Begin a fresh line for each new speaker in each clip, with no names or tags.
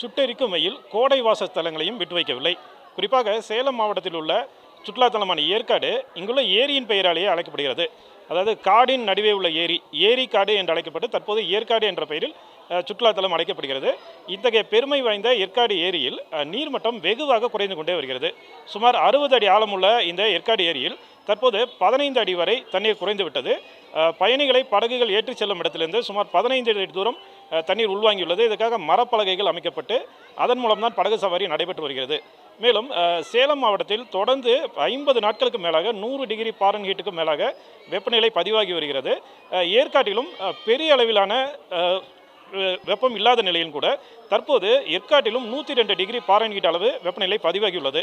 சுட்டெரிக்கும் வெயில் கோடை வாச ஸ்தலங்களையும் விட்டு வைக்கவில்லை குறிப்பாக சேலம் மாவட்டத்தில் உள்ள சுற்றுலாத்தலமான ஏற்காடு இங்குள்ள ஏரியின் பெயராலேயே அழைக்கப்படுகிறது. அதாவது காடின் நடுவே உள்ள ஏரி ஏரி காடு என்று அழைக்கப்பட்டு தற்போது ஏற்காடு என்ற பெயரில் சுற்றுலாத்தலம் அழைக்கப்படுகிறது இத்தகைய பெருமை வாய்ந்த ஏற்காடு ஏரியில் நீர்மட்டம் வெகுவாக குறைந்து கொண்டே வருகிறது. சுமார் அறுபது அடி ஆழமுள்ள இந்த ஏற்காடு ஏரியில் தற்போது பதினைந்து அடி வரை தண்ணீர் குறைந்துவிட்டது பயணிகளை படகுகள் ஏற்றிச் செல்லும் இடத்திலிருந்து சுமார் பதினைந்து அடி தூரம் தண்ணீர் உள்வாங்கியுள்ளது. இதுக்காக மரப்பலகைகள் அமைக்கப்பட்டு அதன் மூலம் தான் படகு சவாரி நடைபெற்று வருகிறது. மேலும் சேலம் மாவட்டத்தில் தொடர்ந்து ஐம்பது நாட்களுக்கு மேலாக நூறு டிகிரி பாரன்ஹீட்டுக்கு மேலாக வெப்பநிலை பதிவாகி வருகிறது. ஏற்காட்டிலும் பெரிய அளவிலான வெப்பம் இல்லாத நிலையில் கூட தற்போது ஏற்காட்டிலும் நூற்றி ரெண்டு டிகிரி பாரன்கிட்ட அளவு வெப்பநிலை பதிவாகியுள்ளது.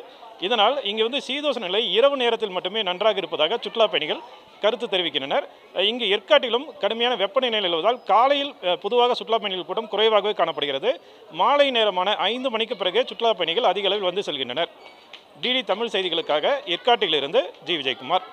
இதனால் இங்கே வந்து சீதோஷ நிலை இரவு நேரத்தில் மட்டுமே நன்றாக இருப்பதாக சுற்றுலா பயணிகள் கருத்து தெரிவிக்கின்றனர். இங்கு ஏற்காட்டிலும் கடுமையான வெப்பநிலை நிலவுவதால் காலையில் பொதுவாக சுற்றுலா பயணிகள் கூட்டம் குறைவாகவே காணப்படுகிறது. மாலை நேரமான ஐந்து மணிக்கு பிறகு சுற்றுலா பயணிகள் அதிக அளவில் வந்து செல்கின்றனர். டிடி தமிழ் செய்திகளுக்காக ஏற்காட்டிலிருந்து ஜி. விஜயகுமார்.